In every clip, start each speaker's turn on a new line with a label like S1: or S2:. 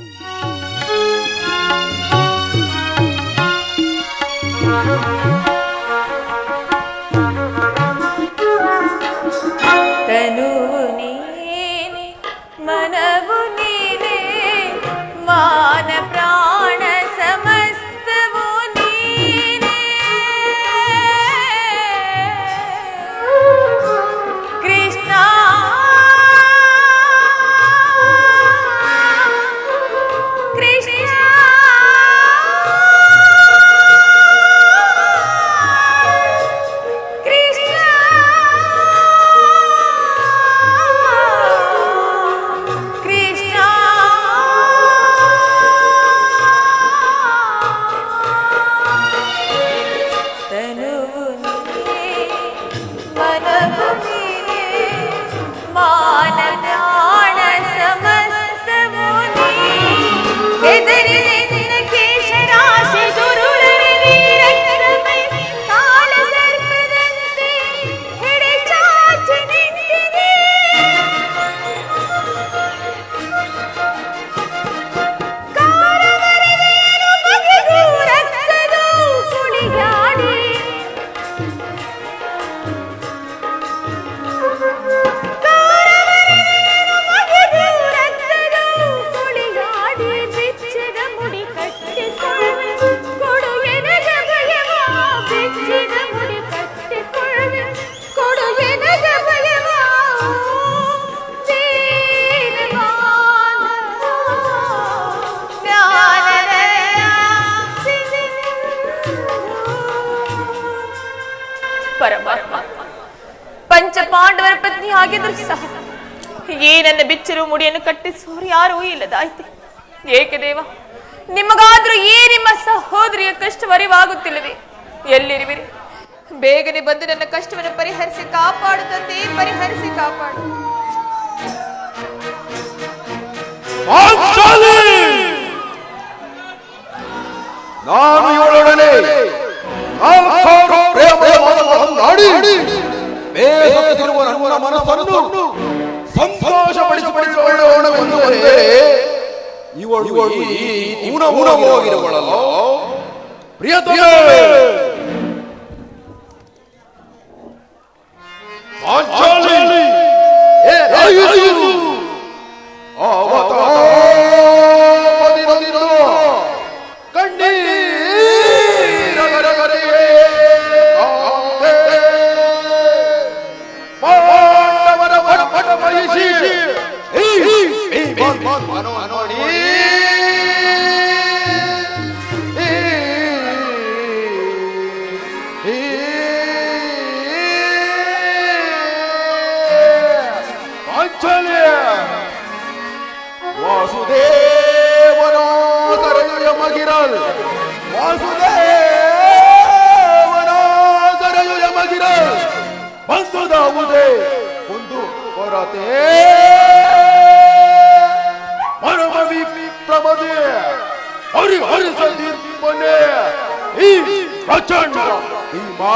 S1: Mm-hmm. ಬಿಚ್ಚಿರು ಮುಡಿಯನ್ನು ಕಟ್ಟಿಸುವವರು ಯಾರೂ ಇಲ್ಲದಾಯ್ತು. ಏಕೆ ದೇವ? ನಿಮಗಾದ್ರೂ ಈ ನಿಮ್ಮ ಸಹೋದರಿಯ ಕಷ್ಟ ಅರಿವಾಗುತ್ತಿಲ್ಲವೇ ಎಲ್ಲಿರುವಿರಿ? ಬೇಗನೆ ಬಂದು ನನ್ನ ಕಷ್ಟವನ್ನು ಪರಿಹರಿಸಿ ಕಾಪಾಡು ತಂದೆ ಪರಿಹರಿಸಿ ಕಾಪಾಡು.
S2: ನಾನು ಇವಳೊಡನೆ ಬೇಸತ್ತಿರುವ ನನ್ನ ಮನಸ್ಸನ್ನು ಊನ ಊನವಾಗಿರುವಳಲ್ಲ ಪ್ರಿಯತಮೇ ಸರಯುಯ ಮಗಿರಲ್ ವಾಸುದೇವನೋ ಸರಯುಯ ಮಗಿರಲ್ ಬಂದುದಾವುದೇ ಒಂದು ಕೊರತೆ ಪರಮ ವಿಪ್ರಮದೆ ಹರಿ ಹರಿಸದಿರ್ಪನೆ ಈ ಪ್ರಚಂಡ ಭೀಮಾ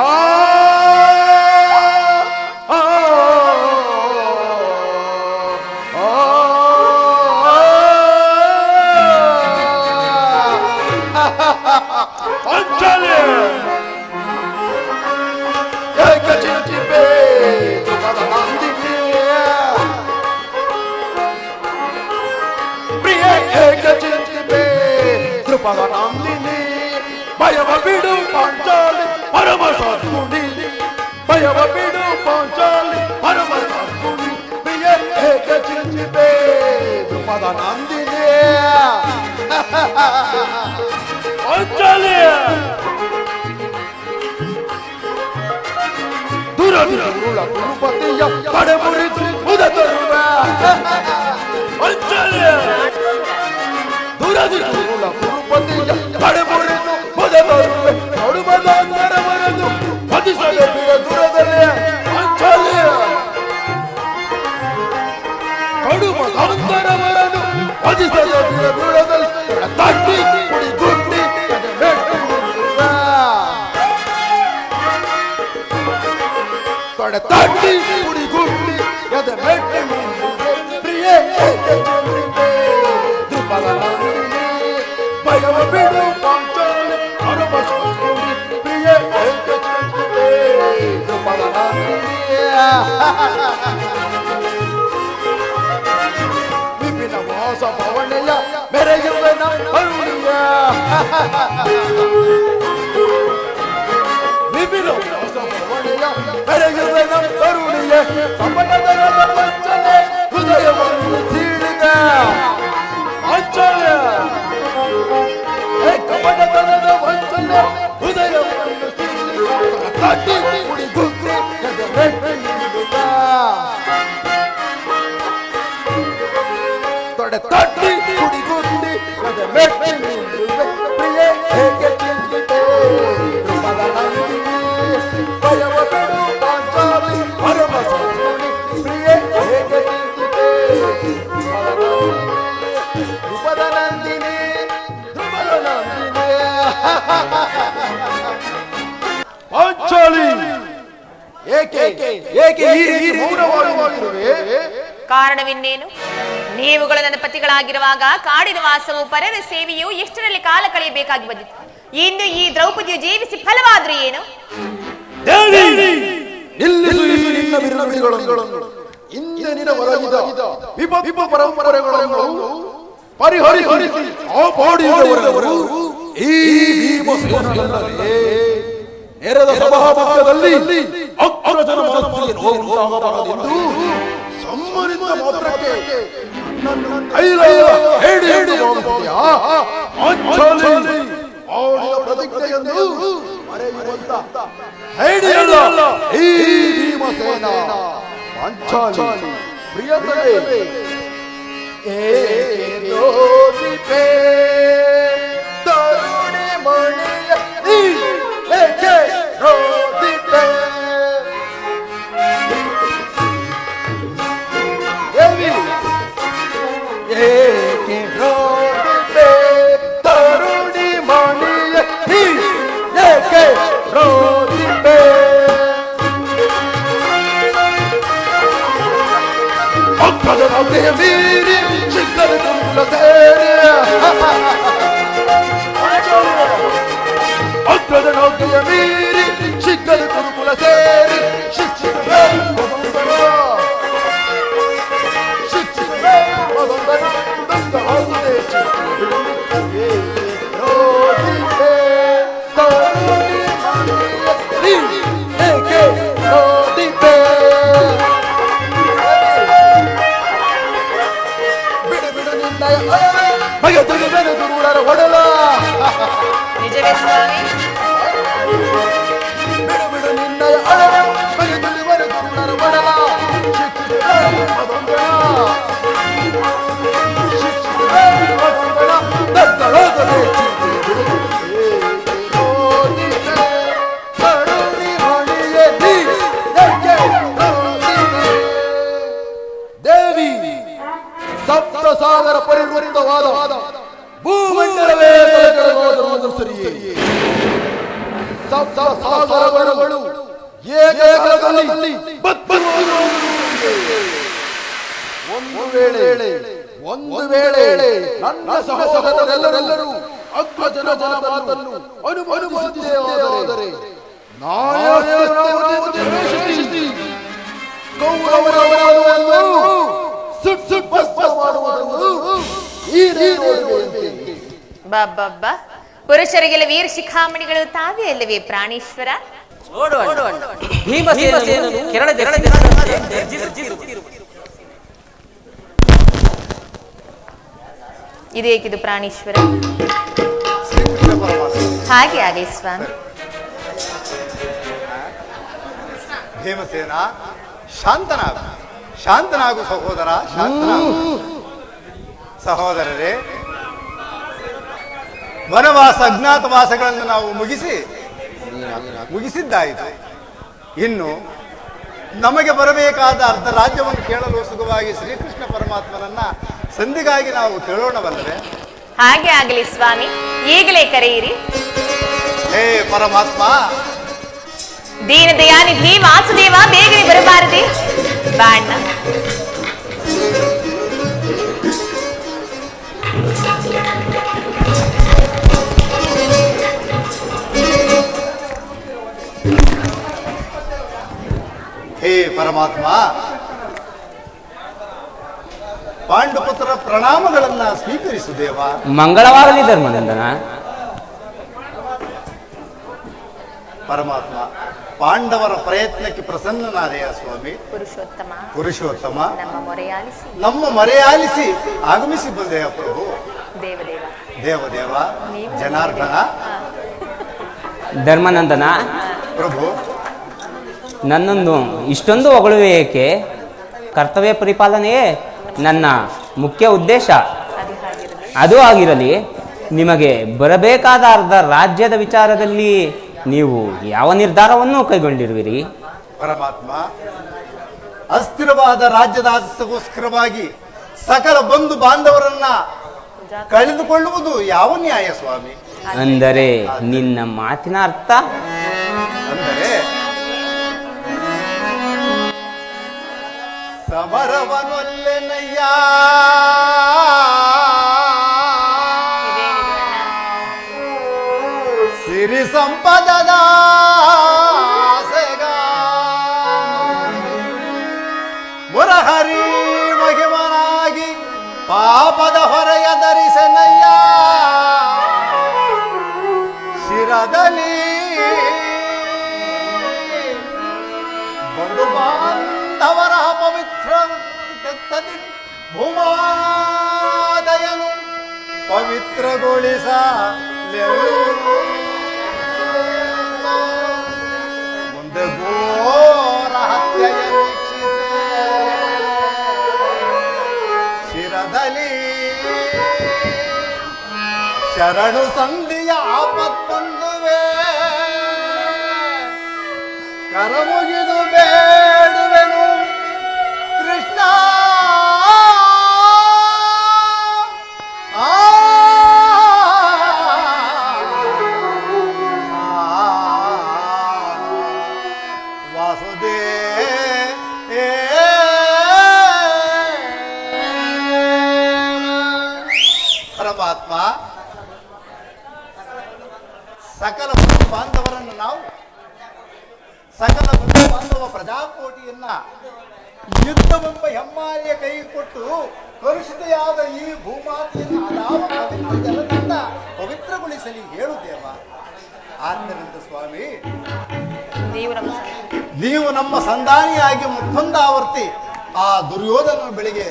S2: ಪಾಂಚಾಲಿ ಪರಮ ಸದ್ಗುಣಿ ಭಯವ ಬಿಡು ಪಾಂಚಾಲಿ ಪರಮ ಸದ್ಗುಣಿ ಪ್ರಿಯ ಏಕ ಚಿಂತಿಪೆ ಕೃಪದ ನಂದಿನಿ ಪಾಂಚಾಲಿ ದೂರ ದೂರ ಕುರುಪತಿಯ ಕಡೆ ಮುರಿದು ಮುದ ತರುವ ಅಂಚಲ್ಯ ದೂರ ದೂರ ಕುರುಪತಿಯ ಕಡೆ ಮುರಿದು ಮುದ ತರುವೆ ನೋಡುಬದ ಅಂತರ ಬರದು ಪದಿಸಲು ಬಿಡ ದೂರದಲ್ಲಿ ಅಂಚಲ್ಯ ಕಡುಮ ಅಂತರ ಬರದು ಪದಿಸಲು ಬಿಡ ದೂರದಲ್ಲಿ ತಟ್ಟಿ ಕುಡಿ ಗುಟ್ಟಿ ಕಡೆ ಮೆಟ್ಟು ನಿಲ್ಲುವ. ತೊಡೆ ತಟ್ಟಿ ಕುಡಿ ಗುಟ್ಟಿ ಎದೆ ಮೆಟ್ಟಿ ನಿಂತಿದೆ ಪ್ರಿಯೇ विपिन मोस पवनय मेरे युवन अरुणिय विपिन मोस पवनय मेरे युवन अरुणिय समनदर पंचले हृदय बंधु तीड़िग पंचले ए कमनदर पंचले हृदय बंधु तीड़िग कटी कुड़ी गुग्री जग रेट ತೊಡೆ ತಟ್ಟಿ ಕುಡಿ ಗುಂಡಿ ಎದೆ ಮೆಟ್ಟಿ ನಿಲ್ಲುವೆ. ಪ್ರಿಯೆ ಹೇಗೆ ಚಿಂತಿತೆ ರೂಪದ ನಂದಿನಿ ಭಯವ ಬಿಡು ಪಾಂಚಾಲಿ ಪರಮ ಸಂಸ್ಕೃತಿ ಪ್ರಿಯೆ ಹೇಗೆ ಚಿಂತಿತೆ ರೂಪದ ನಂದಿನಿ ರೂಪದ ನಂದಿನಿ ರೂಪದ ನಂದಿನಿ ಪಾಂಚಾಲಿ ಏಕೆ ಏಕೆ ಈ ಮೌನವಾಗಿರುವೆ
S1: ಕಾರಣವಿನ್ನೇನು ನೀವುಗಳು ನನ್ನ ಪತಿಗಳಾಗಿರುವಾಗ ಕಾಡಿನ ವಾಸವು ಪರರ ಸೇವೆಯು ಎಷ್ಟರಲ್ಲಿ ಕಾಲ ಕಳೆಯಬೇಕಾಗಿ ಬಂದಿತ್ತು. ಇನ್ನು ಈ ದ್ರೌಪದಿಯು ಜೀವಿಸಿ ಫಲವಾದ್ರೆ ಏನು?
S2: ಇಂದಿನ ಒದಗಿದ ವಿಪತ್ತು ಪರಂಪರೆಗಳನ್ನು ಪರಿಹರಿಸಿ ಕಾಪಾಡಿದವರವರು ಈ ಭೀಮಸೇನಲ್ಲದೆ ನೆರೆದ ಸಭಾಮಧ್ಯದಲ್ಲಿ ಅಗ್ರಜನ ಮನಸ್ಸಿಗೆ ನೋವುಂಟಾಗಬಾರದೆಂದು ಸಂಮರಿತ ಮಾತ್ರಕ್ಕೆ ಪಾಂಚಾಲಿ ಪ್ರಿಯತಮೆ ಏರೋದಿಪೆ ತರುಣಿ ಮಣಿಯ ಈ ಏಕೆ ರೋದಿಪೆ det är virim Kittar i dumla tere Allt är den och det är virim Kittar Oh
S1: ಬಬ್ಬಬ್ಬ ಪುರುಷರಿಗೆಲ್ಲ ವೀರ ಶಿಖಾಮಣಿಗಳು ತಾವೇ ಅಲ್ಲವೇ ಪ್ರಾಣೇಶ್ವರ? ಇದೇಕಿದು ಪ್ರಾಣೇಶ್ವರ? ಹಾಗೆ ಆಗಲಿ ಸ್ವಾಮಿ.
S3: ಭೀಮಸೇನ ಶಾಂತನಾಗು. ಶಾಂತನಾಗು ಸಹೋದರ ಶಾಂತನಾಗು. ಸಹೋದರರೇ ವನವಾಸ ಅಜ್ಞಾತವಾಸಗಳನ್ನು ನಾವು ಮುಗಿಸಿ ಮುಗಿಸಿದ್ದಾಯಿತು. ಇನ್ನು ನಮಗೆ ಬರಬೇಕಾದ ಅರ್ಧ ರಾಜ್ಯವನ್ನು ಕೇಳಲು ಸುಖವಾಗಿ ಶ್ರೀಕೃಷ್ಣ ಪರಮಾತ್ಮನನ್ನ ಸಂಧಿಗಾಗಿ ನಾವು ಕೇಳೋಣವಲ್ಲವೇ?
S1: ಹಾಗೆ ಆಗಲಿ ಸ್ವಾಮಿ ಈಗಲೇ ಕರೆಯಿರಿ.
S3: ಹೇ ಪರಮಾತ್ಮ!
S1: ದೀನ ದಯಾನಿಧಿ ವಾಸುದೇವ ಬೇಗನೆ ಬರಬಾರದೆ. ಬಾಣ್ಣ.
S3: ಪರಮಾತ್ಮ. ಪಾಂಡುಪುತ್ರ ಪ್ರಣಾಮಗಳನ್ನ ಸ್ವೀಕರಿಸು ದೇವ.
S4: ಮಂಗಳವಾಗಲಿ ಧರ್ಮನಂದನ.
S3: ಪರಮಾತ್ಮ ಪಾಂಡವರ ಪ್ರಯತ್ನಕ್ಕೆ ಪ್ರಸನ್ನನಾದೆಯ ಸ್ವಾಮಿ?
S1: ಪುರುಷೋತ್ತಮ.
S3: ಪುರುಷೋತ್ತಮ.
S1: ನಮ್ಮ ಮೊರೆಯಾಲಿಸಿ.
S3: ನಮ್ಮ ಮರೆಯಾಲಿಸಿ ಆಗಮಿಸಿ ಬಂದೆಯ ಪ್ರಭು?
S1: ದೇವದೇವ
S3: ದೇವದೇವ ಜನಾರ್ದನ.
S4: ಧರ್ಮನಂದನ.
S3: ಪ್ರಭು
S4: ನನ್ನನ್ನು ಇಷ್ಟೊಂದು ಹೊಗಳುವೆ ಏಕೆ? ಕರ್ತವ್ಯ ಪರಿಪಾಲನೆಯೇ ನನ್ನ ಮುಖ್ಯ ಉದ್ದೇಶ.
S1: ಅದು
S4: ಆಗಿರಲಿ ನಿಮಗೆ ಬರಬೇಕಾದ ಅರ್ಧ ರಾಜ್ಯದ ವಿಚಾರದಲ್ಲಿ ನೀವು ಯಾವ ನಿರ್ಧಾರವನ್ನು ಕೈಗೊಂಡಿರುವಿರಿ?
S3: ಪರಮಾತ್ಮ ಅಸ್ಥಿರವಾದ ರಾಜ್ಯದ ಆಸಕ್ತಿಗೋಸ್ಕರವಾಗಿ ಸಕಲ ಬಂಧು ಬಾಂಧವರನ್ನ ಕಳೆದುಕೊಳ್ಳುವುದು ಯಾವ ನ್ಯಾಯ ಸ್ವಾಮಿ?
S4: ಅಂದರೆ ನಿನ್ನ ಮಾತಿನ ಅರ್ಥ?
S3: ಸಮರವನೊಲ್ಲೆನಯ್ಯ ಸಿರಿ ಸಂಪದದ ಮುರಹರಿ ಮಹಿಮನಾಗಿ ಪಾಪದ ಹೊರೆಯ ಧರಿಸನಯ್ಯ ಭೂಮಾದಯನು ಪವಿತ್ರಗೊಳಿಸ ಮುಂದೆ ಘೋರ ಹತ್ಯೆಯ ವೀಕ್ಷಿಸೆ. ಶಿರದಲ್ಲಿ ಶರಣು ಸಂಧಿಯ ಆಪತ್ತೊಂದುವೆ. ಕರಮುಗಿ ಬೇಡುವೆನು ಪರಮಾತ್ಮ ಸಕಲ ಬಂಧು ಬಾಂಧವರನ್ನು ನಾವು ಸಕಲ ಬಂಧು ಬಾಂಧವ ಪ್ರಜಾಕೋಟಿಯನ್ನ ಯುದ್ಧವೆಂಬ ಹೆಮ್ಮಾರಿಯ ಕೈ ಕೊಟ್ಟು ಕಲುಷಿತೆಯಾದ ಈ ಭೂಮಾತೆಯನ್ನು ಅದಾವ ಪವಿತ್ರ ಜಲದಿಂದ ಪವಿತ್ರಗೊಳಿಸಲಿ ಹೇಳು ದೇವ ಆದ್ದರಿಂದ ಸ್ವಾಮಿ
S1: ನೀವು ನಮ್ಮ
S3: ಸಂಧಾನಿಯಾಗಿ ಮತ್ತೊಂದಾವರ್ತಿ ಆ ದುರ್ಯೋಧನ ಬೆಳಿಗ್ಗೆ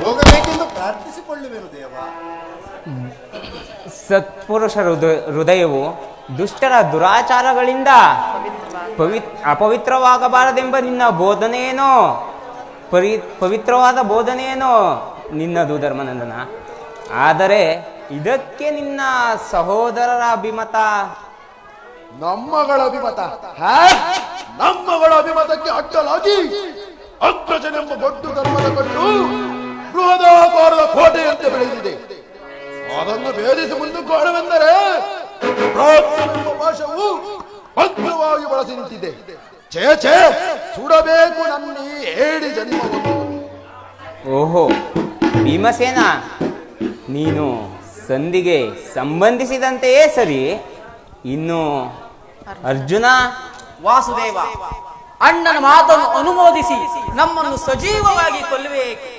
S3: ಹೋಗಬೇಕೆಂದು ಪ್ರಾರ್ಥಿಸಿಕೊಳ್ಳುವೆನು ದೇವ.
S4: ಸತ್ಪುರುಷ ಹೃದಯ ಹೃದಯವು ದುಷ್ಟರ ದುರಾಚಾರಗಳಿಂದ
S1: ಪವಿತ್ರ
S4: ಪವಿ ಅಪವಿತ್ರವಾಗಬಾರದೆಂಬ ನಿನ್ನ ಬೋಧನೆಯೇನೋ? ಪರಿ ಪವಿತ್ರವಾದ ಬೋಧನೆಯೇನೋ? ನಿನ್ನದು ಧರ್ಮನಂದನ ಆದರೆ ಇದಕ್ಕೆ ನಿನ್ನ ಸಹೋದರರ ಅಭಿಮತ?
S2: ನಮ್ಮಗಳ ಅಭಿಮತ? ನಮ್ಮಗಳ ಅಭಿಮತಕ್ಕೆ ಅಡ್ಡಲಾಗಿ ಅಗ್ರಜನೆಂಬ ದೊಡ್ಡ ಧರ್ಮದ ಕಟ್ಟು ಬೃಹದಾಕಾರದ ಕೋಟೆಯಂತೆ ಬೆಳೆದಿದೆ. ಅದನ್ನು ಭೇದಿಸಿ ಮುಂದಕ್ಕೋಣವೆಂದರೆ ಪ್ರಾರ್ಥನೆಂಬ ಪಾಶವು ಭದ್ರವಾಗಿ ಬಳಸಿ ನಿಂತಿದೆ. ಛೇ ಛೇ ಸುಡಬೇಕು ನನ್ನ ಏಡಿ ಜನ್ಮವನ್ನು.
S4: ಓಹೋ ಭೀಮಸೇನ ನೀನು ಸಂಧಿಗೆ ಸಂಬಂಧಿಸಿದಂತೆಯೇ ಸರಿ ಇನ್ನು ಅರ್ಜುನ
S5: ವಾಸುದೇವ ಅಣ್ಣನ ಮಾತನ್ನು ಅನುಮೋದಿಸಿ ನಮ್ಮನ್ನು ಸಜೀವವಾಗಿ ಕೊಲ್ಲಬೇಕು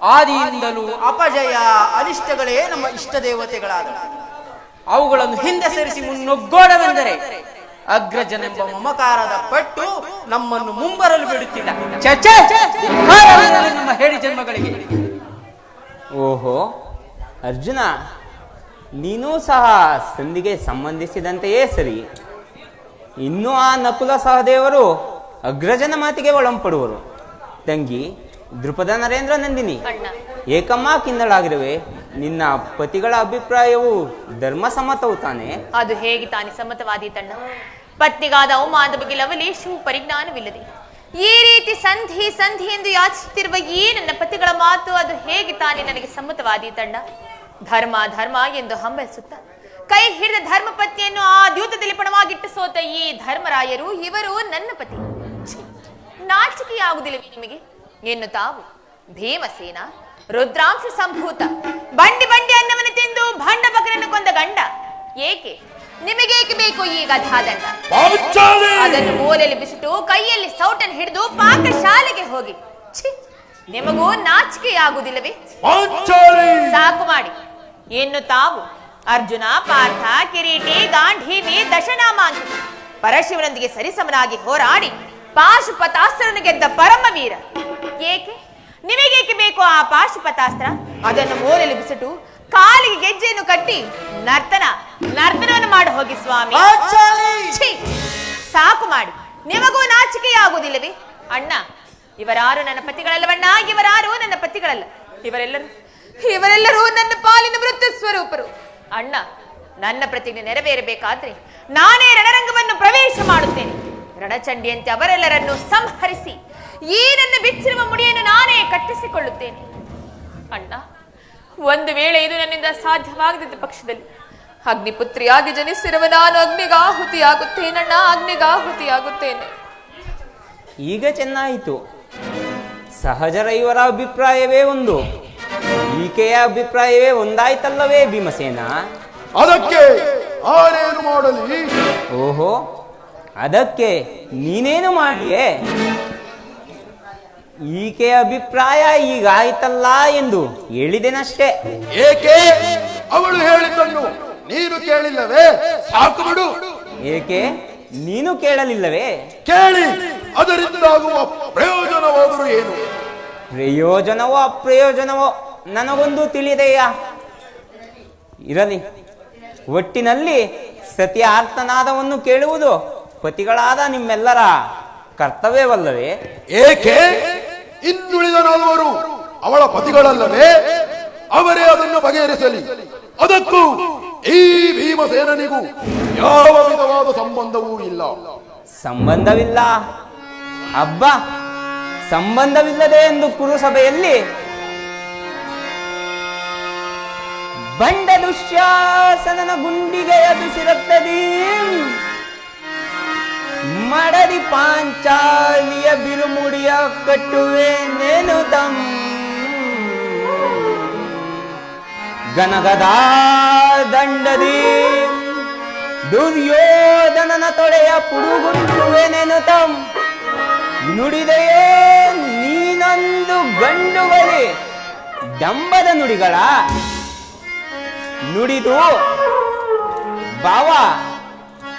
S5: ಆದಿಯಿಂದಲೂ ಅಪಜಯ ಅನಿಷ್ಟಗಳೇ ನಮ್ಮ ಇಷ್ಟ ದೇವತೆಗಳಾದ ಅವುಗಳನ್ನು ಹಿಂದೆ ಸರಿಸಿ ಮುನ್ನೊಗ್ಗೋಡವೆಂದರೆ ಅಗ್ರಜನೆಂಬ ಮಮಕಾರದ ಪಟ್ಟು ನಮ್ಮನ್ನು ಮುಂಬರಲು ಬಿಡುತ್ತಿಲ್ಲ ಛೆ, ನಮ್ಮ ಹೇಳಿ ಜನ್ಮಗಳಿಗೆ
S4: ಓಹೋ ಅರ್ಜುನ ನೀನೂ ಸಹ ಸಂಧಿಗೆ ಸಂಬಂಧಿಸಿದಂತೆಯೇ ಸರಿ. ಇನ್ನು ಆ ನಕುಲ ಸಹದೇವರು ಅಗ್ರಜನ ಮಾತಿಗೆ ಒಳಂಪಡುವರು. ತಂಗಿ ದೃಪದ ನರೇಂದ್ರ ನಂದಿನಿ ಏಕಮ್ಮ ಕಿನ್ನಳಾಗಿರುವೆ. ನಿನ್ನ ಪತಿಗಳ ಅಭಿಪ್ರಾಯವು ಧರ್ಮಸಮ್ಮತವು ತಾನೆ?
S1: ಅದು ಹೇಗೆ ತಾನೇ ಸಮ್ಮತವಾದಿ ತಣ್ಣ ಪತ್ನಿಗಾದ ಅವಮಾನದ ಬಗ್ಗೆ ಲವಲೇಶವು ಪರಿಜ್ಞಾನವಿಲ್ಲದೆ ಈ ರೀತಿ ಸಂಧಿ ಸಂಧಿ ಎಂದು ಯಾಚಿಸುತ್ತಿರುವ ಈ ನನ್ನ ಪತಿಗಳ ಮಾತು ಅದು ಹೇಗೆ ತಾನೇ ನನಗೆ ಸಮ್ಮತವಾದಿ ತಂಡ? ಧರ್ಮ ಧರ್ಮ ಎಂದು ಹಂಬಲಿಸುತ್ತ ಕೈ ಹಿಡಿದ ಧರ್ಮ ಪತ್ನಿಯನ್ನು ಆ ದ್ಯೂತದಲ್ಲಿ ಪಣವಾಗಿಟ್ಟು ಸೋತ ಈ ಧರ್ಮರಾಯರು ಇವರು ನನ್ನ ಪತಿ. ನಾಚಿಕೆಯಾಗುವುದಿಲ್ಲ ನಿಮಗೆ? ಎನ್ನು ತಾವು ಭೀಮಸೇನ, ರುದ್ರಾಂಶ ಸಂಭೂತ, ಬಂಡಿ ಬಂಡಿ ಅನ್ನವನ್ನು ತಿಂದು ಭಂಡ ಬಕರನ್ನು ಕೊಂದ ಗಂಡ ಏಕೆ? ನಿಮಗೇಕೆ ಬೇಕು ಈಗ ಧಾದಂಡ ಅದನ್ನು ಮೂಲೆಯಲ್ಲಿ ಬಿಸಿಟು ಕೈಯಲ್ಲಿ ಸೌಟನ್ ಹಿಡಿದು ಪಾಕ ಶಾಲೆಗೆ ಹೋಗಿ. ಛೀ, ನಿಮಗೂ ನಾಚಿಕೆ
S2: ಆಗುವುದಿಲ್ಲವೇ
S1: ಸಾಕು ಮಾಡಿ. ಇನ್ನು ತಾವು ಅರ್ಜುನ ಪಾರ್ಥ ಕಿರೀಟಿ ಗಾಂಧೀವಿ ದಶನಾಮಾಂಕಿತ ಪರಶಿವನೊಂದಿಗೆ ಸರಿಸಮನಾಗಿ ಹೋರಾಡಿ ಪಾಶುಪತಾಸ್ತ್ರನು ಗೆದ್ದ ಪರಮವೀರ. ಏಕೆ? ನಿಮಗೇಕೆ ಬೇಕು ಆ ಪಾಶುಪತಾಸ್ತ್ರ? ಅದನ್ನು ಮೂಲೆಯಲ್ಲಿ ಬಿಸಿಟು ಕಾಲಿಗೆ ಗೆಜ್ಜೆಯನ್ನು ಕಟ್ಟಿ ನರ್ತನ ನರ್ತನವನ್ನು ಮಾಡಿ ಹೋಗಿ ಸ್ವಾಮಿ. ಛೀ! ಸಾಕು ಮಾಡಿ. ನಿಮಗೂ ನಾಚಿಕೆಯಾಗುವುದಿಲ್ಲವೇ? ಅಣ್ಣ ಇವರಾರು ನನ್ನ ಪತಿಗಳಲ್ಲವಣ್ಣ ಇವರಾರು ನನ್ನ ಪತಿಗಳಲ್ಲ. ಇವರೆಲ್ಲರೂ? ಇವರೆಲ್ಲರೂ ನನ್ನ ಪಾಲಿನ ಮೃತ್ಯು ಸ್ವರೂಪರು. ಅಣ್ಣ ನನ್ನ ಪ್ರತಿಜ್ಞೆ ನೆರವೇರಬೇಕಾದ್ರೆ ನಾನೇ ರಣರಂಗವನ್ನು ಪ್ರವೇಶ ಮಾಡುತ್ತೇನೆ. ರಣಚಂಡಿಯಂತೆ ಅವರೆಲ್ಲರನ್ನು ಸಂಹರಿಸಿ ಈ ನನ್ನ ಬಿಚ್ಚಿರುವ ಮುಡಿಯನ್ನು ನಾನೇ ಕಟ್ಟಿಸಿಕೊಳ್ಳುತ್ತೇನೆ. ಅಣ್ಣ ಒಂದು ವೇಳೆ ಇದು ನನ್ನಿಂದ ಸಾಧ್ಯವಾಗದಿದ್ದ ಪಕ್ಷದಲ್ಲಿ. ಅಗ್ನಿಪುತ್ರಿಯಾಗಿ ಜನಿಸಿರುವ ನಾನು ಅಗ್ನಿಗಾಹುತಿಯಾಗುತ್ತೇನಣ್ಣ ಅಗ್ನಿಗಾಹುತಿಯಾಗುತ್ತೇನೆ.
S4: ಈಗ ಚೆನ್ನಾಯಿತು. ಸಹಜರ ಇವರ ಅಭಿಪ್ರಾಯವೇ ಒಂದು. ಈಕೆಯ ಅಭಿಪ್ರಾಯವೇ ಒಂದಾಯ್ತಲ್ಲವೇ ಭೀಮಸೇನ?
S2: ಅದಕ್ಕೆ ಆರೇನು ಮಾಡಲಿ?
S4: ಓಹೋ ಅದಕ್ಕೆ ನೀನೇನು ಮಾಡಿಯೇ? ಈಕೆಯ ಅಭಿಪ್ರಾಯ ಈಗ ಆಯ್ತಲ್ಲ ಎಂದು ಹೇಳಿದೆನಷ್ಟೇ.
S2: ಏಕೆ? ಅವಳು ಹೇಳಿದ್ದನ್ನು ನೀನು ಕೇಳಿಲ್ಲವೇ? ಸಾಕು ಬಿಡು.
S4: ಏಕೆ? ನೀನು ಕೇಳಲಿಲ್ಲವೇ?
S2: ಕೇಳಿ. ಅದರಿಂದಾಗುವ ಪ್ರಯೋಜನವಾದರೂ ಏನು?
S4: ಪ್ರಯೋಜನವೋ ಅಪ್ರಯೋಜನವೋ ನನಗೊಂದು ತಿಳಿದೆಯ? ಇರಲಿ. ಒಟ್ಟಿನಲ್ಲಿ ಸತಿಯ ಆರ್ತನಾದವನ್ನು ಕೇಳುವುದು ಪತಿಗಳಾದ ನಿಮ್ಮೆಲ್ಲರ ಕರ್ತವ್ಯವಲ್ಲವೇ?
S2: ಏಕೆ? ಇನ್ನುಳಿದ ನಾಲ್ವರು ಅವಳ ಪತಿಗಳಲ್ಲವೇ ಅವರೇ ಅದನ್ನು ಬಗೆಹರಿಸಲಿ. ಅದಕ್ಕೂ ಈ ಭೀಮಸೇನನಿಗೂ ಯಾವ ವಿಧವಾದ ಸಂಬಂಧವೂ ಇಲ್ಲ.
S4: ಸಂಬಂಧವಿಲ್ಲ. ಹಬ್ಬ ಸಂಬಂಧವಿಲ್ಲದೆ ಎಂದು ಕುರುಸಭೆಯಲ್ಲಿ ಬಂಡ ದುಶ್ಯಾಸನನ ಗುಂಡಿಗೆಯ ಬಿಸಿರುತ್ತದೆ. ಮಡದಿ ಪಾಂಚಾಲಿಯ ಬಿರುಮುಡಿಯ ಕಟ್ಟುವೆ ನೇನು ತಂ. ಗನಗದ ದಂಡದಿ ದುರ್ಯೋಧನನ ತೊಡೆಯ ಪುಡುಗುಂಟುವೆನೇನು ತಂ. ನುಡಿದೆಯೇ ನೀನೊಂದು ಗಂಡು ಬಲಿ ಡಂಬದ ನುಡಿಗಳ. ನುಡಿದು ಬಾವ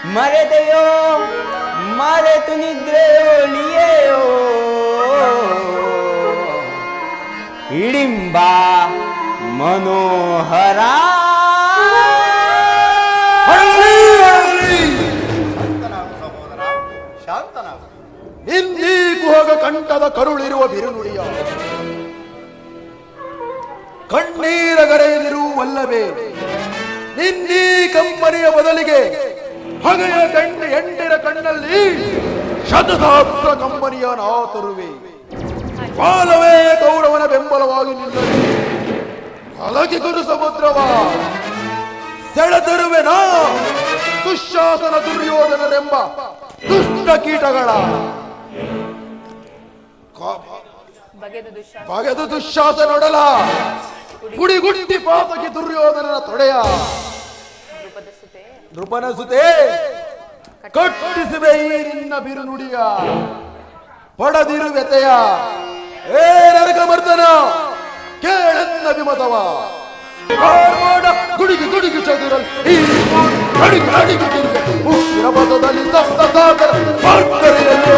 S4: ಮರೆತೆಯೋ ಮರೆತು ನಿದ್ರೆಯೊಳಿಯೋ ಇಡಿಂಬ ಮನೋಹರ.
S2: ಅರಳಿ, ಅರಳಿ.
S3: ಶಾಂತನಾಗು ಸಹೋದರ
S2: ಕುಹಗ ಕಂಠದ ಕರುಳಿರುವ ಬಿರುನುಡಿಯ. ಕಣ್ಣೀರಗರೆಯದಿರುವಲ್ಲವೇ ನಿನ್ನೀ ಕಂಪನಿಯ ಬದಲಿಗೆ ಹಗೆಯ ಗಂಡ ಎಂಟಿರ ಕಣ್ಣಲ್ಲಿ ಶತಸಹಸ್ರ ಕಂಬನಿಯ ನಾತರುವೆ ಬಾಲವೇ ಗೌರವನ ಬೆಂಬಲವಾಗಿ ನಿಲ್ಲಲಿ. ಅಲಗಿ ಗುರು ಸಮುದ್ರವ ಸೆಳೆತರುವೆನಾ ದುಶಾಸನ ದುರ್ಯೋಧನರೆಂಬ ದುಷ್ಟ ಕೀಟಗಳ.
S1: ಬಗೆದು
S2: ದುಶ್ಯಾಸನೊಡಲ ಗುಡಿಗುಟ್ಟಿ ಪಾತಕಿ ದುರ್ಯೋಧನನ ತೊಡೆಯ.
S1: ಸುತೆ
S2: ನೃಪನ ಸುತೆ ಕಟ್ಟಿಸುವೆ ಈ ನಿನ್ನ ಬಿರುನುಡಿಯ, ಪಡದಿರುವೆತೆಯ. ಏ ನರಕಮರ್ದನ, ಕೇಳನ್ನ ವಿಮತವ ಗುಡಿಗೆ ಗುಡಿಗೆ ಚದುರಲ್, ಈ ಅಡಿಗೆ ಅಡಿಗೆ ತಿರುಗೆ. ಉಕ್ಕಿನ ಪದದಲ್ಲಿ ಸಪ್ತ ಸಾಗರ ಮಾರ್ಗರೆಯಲ್ಲಿಯ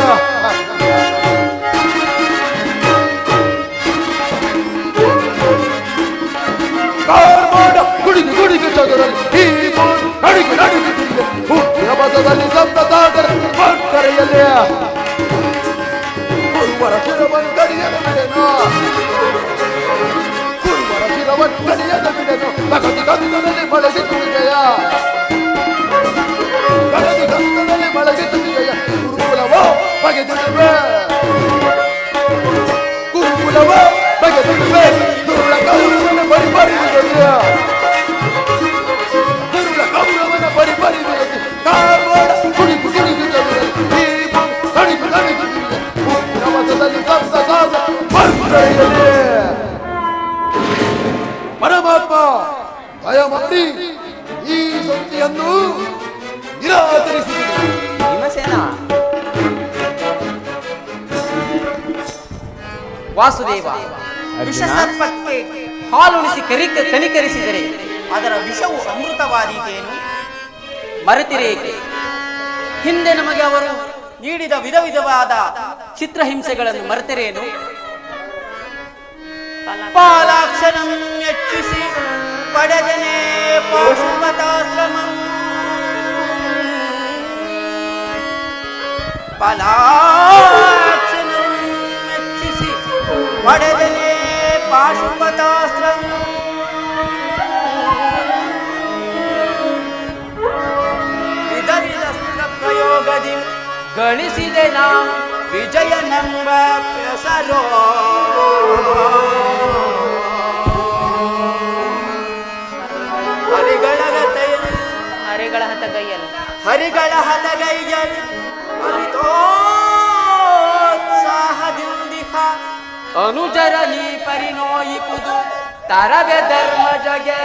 S2: ಕಾರ್ಮಾಡ ಗುಡಿಗೆ ಗುಡಿಗೆ ಚದುರಲ್, ಈ ಅಡಿಗೆ ಅಡಿಗೆ ತಿರುಗೆ ಉಕ್ಕಿನ ಪಥದಲ್ಲಿ ಸಪ್ತ ಸಾಗರ ಮಾರ್ಗರೆಯಲ್ಲಿಯ ಗುರುವರ ಶಿರವನ್ನು ಕಡಿಯದ ಬಿಡೆನೋ ಕುರುಬರ ಶಿರವನ್ನು ಕಡಿಯದ ಬಿಡೆನು ಗಗದಿ ಗಂಧದಲ್ಲಿ ಮಳಗಿತು ವಿಜಯ
S5: ಹಾಲುಣಿಸಿ ಕರಿ ಕನಿಕರಿಸಿದರೆ ಅದರ ವಿಷವು ಅಮೃತವಾದೀತೇನು? ಮರೆತಿರೇಕೆ? ಹಿಂದೆ ನಮಗೆ ಅವರು ನೀಡಿದ ವಿಧ ವಿಧವಾದ ಚಿತ್ರಹಿಂಸೆಗಳನ್ನು ಮರೆತಿರೇನು? ಪಾಲಾಕ್ಷರಂ ಹೆಚ್ಚಿಸಿ ಪಡೆದನೆ ಪಾಶುಪತಾಶ್ರಮಂ ಹೆಚ್ಚಿಸಿ ಪಡೆದನೆ ಪಾಶುಪತಾಶ್ರಮಂ ಗಳಿಸಿದೆ ನಾ ವಿಜಯ ನಂಬ ಹೆಸರೋ ಹರಿಗಳ
S1: ಹರಿಗಳ ಹತಗೈಯಲು
S5: ಹರಿಗಳ ಹದಗೈಯಲ್ಲಿ ಅರಿತೋತ್ಸಾಹದಿಂದಿಹ ಅನುಜರ ನೀ ಪರಿನೋಯಿಪುದು. ತರವೆ ಧರ್ಮ ಜಗೆ.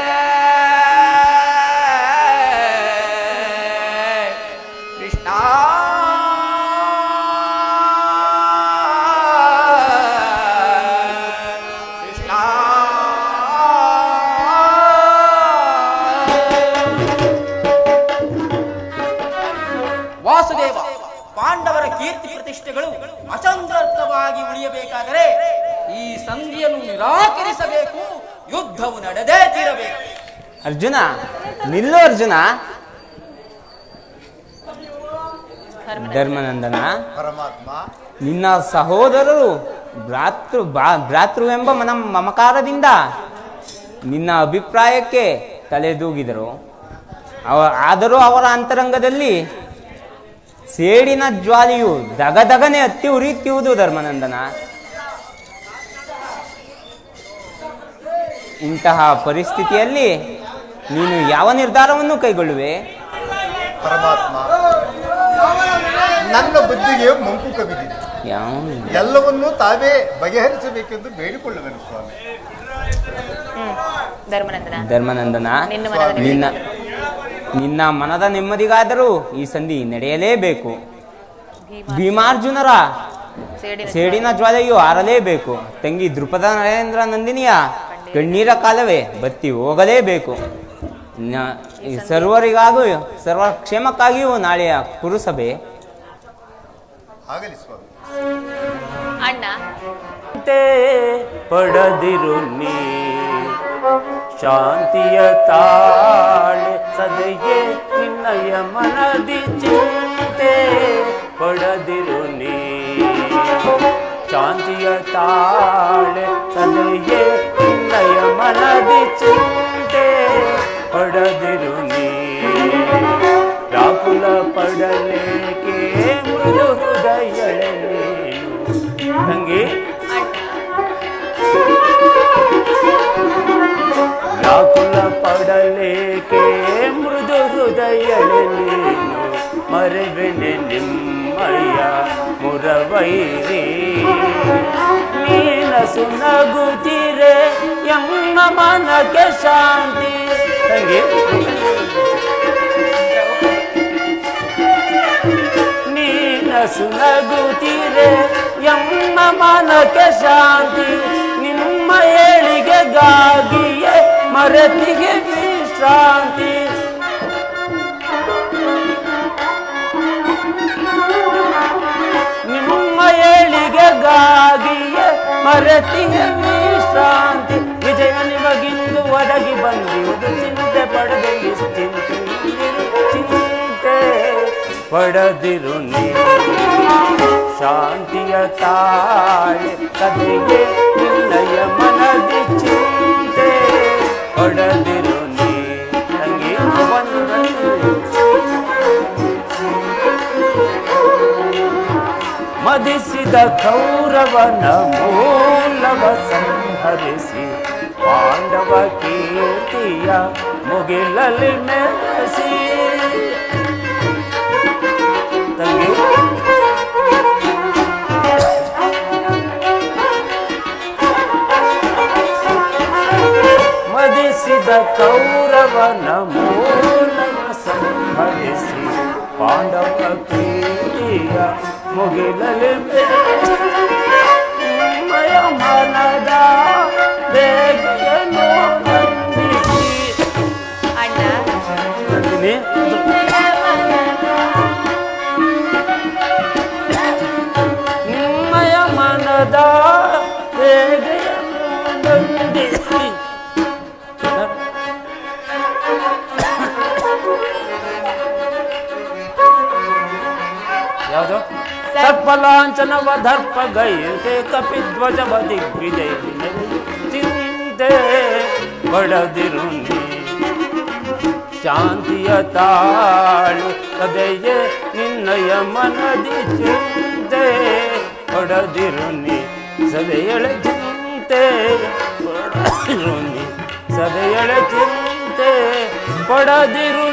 S5: ಯುದ್ಧವು ನಡೆದೇ ತೀರಬೇಕು.
S4: ಅರ್ಜುನ ನಿಲ್ಲು ಅರ್ಜುನ. ಧರ್ಮನಂದನ.
S3: ಪರಮಾತ್ಮ.
S4: ನಿನ್ನ ಸಹೋದರರು ಭ್ರಾತೃ ಬಾ- ಭ್ರಾತೃವೆಂಬ ಮನ ಮಮಕಾರದಿಂದ ನಿನ್ನ ಅಭಿಪ್ರಾಯಕ್ಕೆ ತಲೆದೂಗಿದರು. ಅವ ಆದರೂ ಅವರ ಅಂತರಂಗದಲ್ಲಿ ಸೇಡಿನ ಜ್ವಾಲೆಯು ದಗದಗನೆ ಹತ್ತಿ ಉರಿಯುತ್ತಿರುವುದು ಧರ್ಮನಂದನ. ಇಂತಹ ಪರಿಸ್ಥಿತಿಯಲ್ಲಿ ನೀನು ಯಾವ ನಿರ್ಧಾರವನ್ನು ಕೈಗೊಳ್ಳುವೆ?
S3: ಪರಮಾತ್ಮ ನನ್ನ ಬುದ್ಧಿಗೆ ಮಂಕು ಕವಿದಿದೆ. ಎಲ್ಲವನ್ನೂ ತಾವೇ ಬಗೆಹರಿಸಬೇಕೆಂದು ಬೇಡಿಕೊಳ್ಳುವೆನು ಸ್ವಾಮಿ.
S1: ಹ್ಮ್. ಧರ್ಮನಂದನ.
S4: ಧರ್ಮನಂದನ.
S1: ನಿನ್ನ ಮನದ
S4: ನಿನ್ನ ಮನದ ನೆಮ್ಮದಿಗಾದರೂ ಈ ಸಂಧಿ ನಡೆಯಲೇಬೇಕು. ಭೀಮಾರ್ಜುನರ
S1: ಸೇಡಿನ
S4: ಸೇಡಿನ ಜ್ವಾಲೆಯು ಆರಲೇಬೇಕು. ತಂಗಿ ದೃಪದ ನರೇಂದ್ರ ನಂದಿನಿಯ ಕಣ್ಣೀರ ಕಾಲವೇ ಬತ್ತಿ ಹೋಗಲೇಬೇಕು. ಸರ್ವರಿಗಾಗೂ ಸರ್ವ ಕ್ಷೇಮಕ್ಕಾಗಿಯೂ ನಾಳೆಯ
S3: ಪುರಸಭೆ
S1: ಅಣ್ಣ.
S6: ಪಡದಿರು ನೀ. ಶಾಂತಿಯ ತಾಳೆ ಸದೆಯೇ ನಿನ್ನಯ ಮನದಿ ಚಿಂತೆ ಪಡದಿರು ನೀ. ಶಾಂತಿಯ ತಾಳೆ ಸದೆಯೇ ನಿನ್ನಯ ಮನದಿ ಚಿಂತೆ ಪಡದಿರು ನೀ ವ್ಯಾಕುಲ ಪಡಲೇಕೆ ಮೃದು ಹೃದಯಳೆ ನೀನು ತಂಗಿ ವ್ಯಾಕುಲ ಪಡಲೇಕೆ ಮೃದು ಹೃದಯಳೆ ನೀನು ಮರೆವೆನೆ ಎಮ್ಮ ಮನಕ್ಕೆ ಶಾಂತಿ. ತಂಗಿ. ನೀನ ಸುನಗುತ್ತೀರೆ ಎಮ್ಮ ಮನಕ್ಕೆ ಶಾಂತಿ. ನಿಮ್ಮ ಏಳಿಗೆಗಾಗಿಯೇ ಮರತಿಗೆ ವಿಶ್ರಾಂತಿ. ನಿಮ್ಮ ವಿಜಯ ನಿಮಗಿಂದು ಒದಗಿ ಬಂದಿರುವುದು ಚಿಂತೆ ಪಡೆದು ಚಿಂತೆ ಚಿಂತೆ ಪಡೆದಿರು ಶಾಂತಿಯ ತಾಳೆ ಕದಿಗೆ ನಿನ್ನಯ ಮನದಿ ಚಿಂತೆ ಪಡೆದಿರು ನೀ ಮದಿಸಿದ ಕೌರವನ ಮೂಲವ ಸಂಹರಿಸಿ ಪಾಂಡವ ಕೀರ್ತಿಯ ಮುಗಿಲಲ್ಲಿ ಮೆರೆಸಿ ತಂಗಿ ಮದಿಸಿದ ಕೌರವನ ಮೂಲವ ಸಂಹರಿಸಿ ಪಾಂಡವ ಕೀರ್ತಿಯ ಮುಗಿಲಲಿ ಮಯ ಮನದ ಸರ್ಪಲಾಂಛನವ ದರ್ಪ ಗೈತೆ ಕಪಿಧ್ವಜವ ದಿಗ್ವಿಜಯ ಚಿಂತೆ ಬಡದಿರು ಶಾಂತಿಯ ತಾಳು ಕದೆಯೇ ನಿನ್ನಯ ಮನದಿ ಚಿಂತೆ ಬಡದಿರು ಸದೆಯಳೆ ಚಿಂತೆ ಬಡದಿರು ಸದೆಯಳ ಚಿಂತೆ ಪಡದಿರು